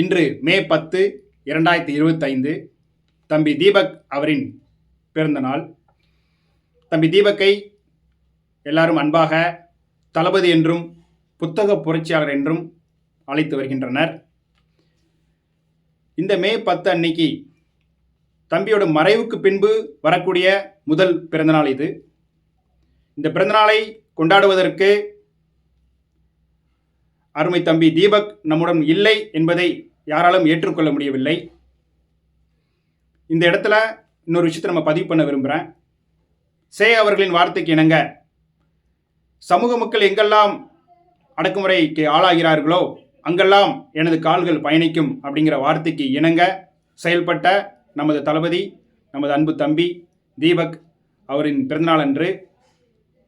இன்று மே பத்து இரண்டாயிரத்தி இருபத்தைந்து. தம்பி தீபக் அவரின் பிறந்த நாள். தம்பி தீபக்கை எல்லாரும் அன்பாக தளபதி என்றும் புத்தக புரட்சியாளர் என்றும் அழைத்து வருகின்றனர். இந்த மே பத்து அன்னைக்கு தம்பியோட மறைவுக்கு பின்பு வரக்கூடிய முதல் பிறந்தநாள் இது. இந்த பிறந்தநாளை கொண்டாடுவதற்கு அருமை தம்பி தீபக் நம்முடன் இல்லை என்பதை யாராலும் ஏற்றுக்கொள்ள முடியவில்லை. இந்த இடத்துல இன்னொரு விஷயத்தை நம்ம பதிவு பண்ண விரும்புகிறேன் சே அவர்களின் வார்த்தைக்கு இணங்க சமூக மக்கள் எங்கெல்லாம் அடக்குமுறைக்கு ஆளாகிறார்களோ அங்கெல்லாம் எனது கால்கள் பயணிக்கும் அப்படிங்கிற வார்த்தைக்கு இணங்க செயல்பட்ட நமது தளபதி நமது அன்பு தம்பி தீபக் அவரின் பிறந்தநாள் அன்று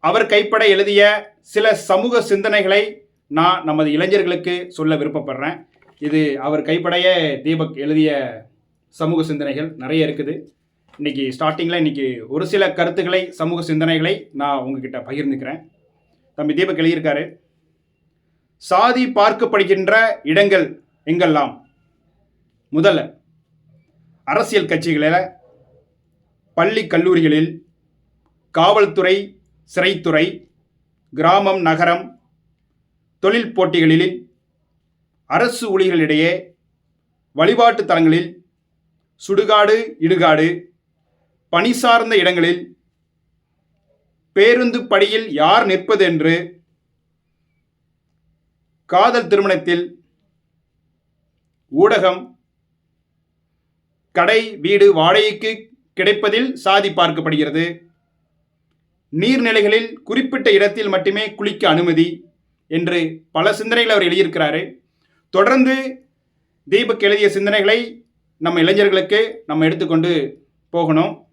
அவர் கைப்பட எழுதிய சில சமூக சிந்தனைகளை நான் நமது இளைஞர்களுக்கு சொல்ல விருப்பப்படுறேன். இது அவர் கைப்படைய தீபக் எழுதிய சமூக சிந்தனைகள் நிறைய இருக்குது. இன்னைக்கு ஸ்டார்டிங்கில் இன்றைக்கி ஒரு சில கருத்துக்களை சமூக சிந்தனைகளை நான் உங்ககிட்ட பகிர்ந்துக்கிறேன். தம்பி தீபக் எழுதியிருக்காரு சாதி பார்க்கப்படுகின்ற இடங்கள் எங்கெல்லாம்? முதல்ல அரசியல் கட்சிகளில் பள்ளி கல்லூரிகளில் காவல்துறை சிறைத்துறை கிராமம் நகரம் தொழில் போட்டிகளில் அரசு ஊழியர்களிடையே வழிபாட்டு தலங்களில் சுடுகாடு இடுகாடு பணி சார்ந்த இடங்களில் பேருந்து படியில் யார் நிற்பது என்று காதல் திருமணத்தில் ஊடகம் கடை வீடு வாடகைக்கு கிடைப்பதில் சாதி பார்க்கப்படுகிறது. நீர்நிலைகளில் குறிப்பிட்ட இடத்தில் மட்டுமே குளிக்க அனுமதி. என்று பல சிந்தனைகளை அவர் எழுதியிருக்கிறாரு. தொடர்ந்து தீபக் எழுதிய சிந்தனைகளை நம்ம இளைஞர்களுக்கு நம்ம எடுத்துக்கொண்டு போகணும்.